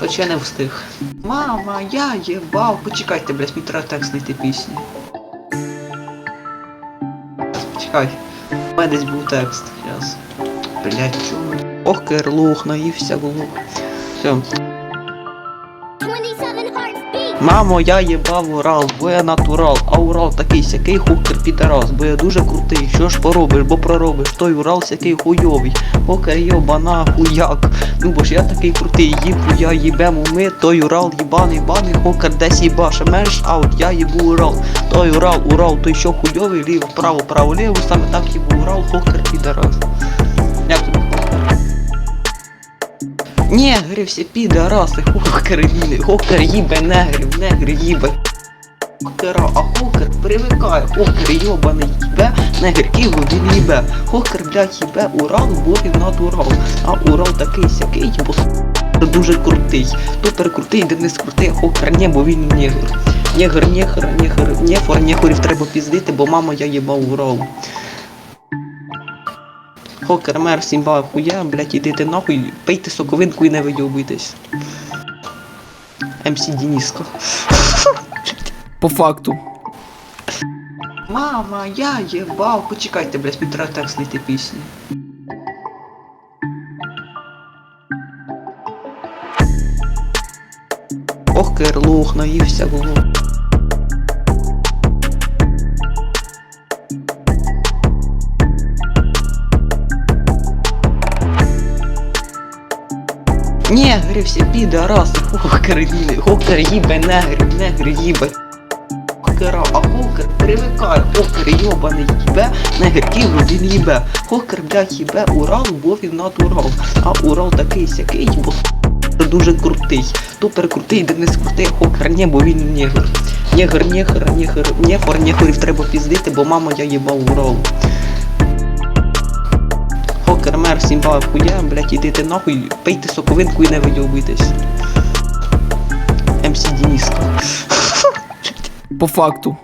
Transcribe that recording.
Хоча не встиг. Мама, я єбав. Почекайте, блядь, мені треба текст знайти пісні. Почекай. У мене десь був текст. Зараз. Блядь, чому? Ох, керлух, наївся було. Все. 27 hearts beat. Мамо, я їбав Урал, бо я натурал, а Урал такий сякий хукер підарас, бо я дуже крутий, що ж поробиш, бо проробиш, той Урал сякий хуйовий, хокер йобана хуяк, ну бо ж я такий крутий, їбу я їбему ми, той Урал їбаний баний, хокер десь їбаше, менш аут, я їбу Урал, той Урал, Урал, той що хуйовий, ліво, право, право, ліво, саме так їбу Урал, хокер підарас. Як тобі? Негри всі підараси, хокер війни, хокер їбе негрів, негри їбе. Хокера, а хокер привикає, хокер йобаний їбе, негр він їбе. Хокер, блядь, їбе Урал, бо він натурал. А Урал такий сякий, бо дуже крутий. Супер крутий, Денис крутий, а хокер не, бо він негр. Негр, негр, негр, нефор, негрів треба піздити, бо мама я їбав Урал. Хокер, мер, сімба, хуя, блядь, ідите нахуй, пийте соковинку і не вийобуйтесь. МС Дениска. По факту. Мама, я єбав. Почекайте, блядь, мені треба текст знайти пісні. Ох, керлух, наївся глух. Негри всі підараси, хокер війни, хокер їбе негрів, негри їбе. Хокера, а хокер привикає, хокер йобаний їбе, негр ківо він їбе. Хокер, блядь, їбе Урал, бо він натурал. А Урал такий сякий, бо дуже крутий. Супер крутий, Денис крутий, хокер не, бо він негр. Негр, негр, негр, нефор, негрів треба піздити, бо мама я їбав Урал. Мер, сімба, хуя, блять, ідите нахуй, пийте соковинку і не видьобуйтесь. МС Дениска. По факту.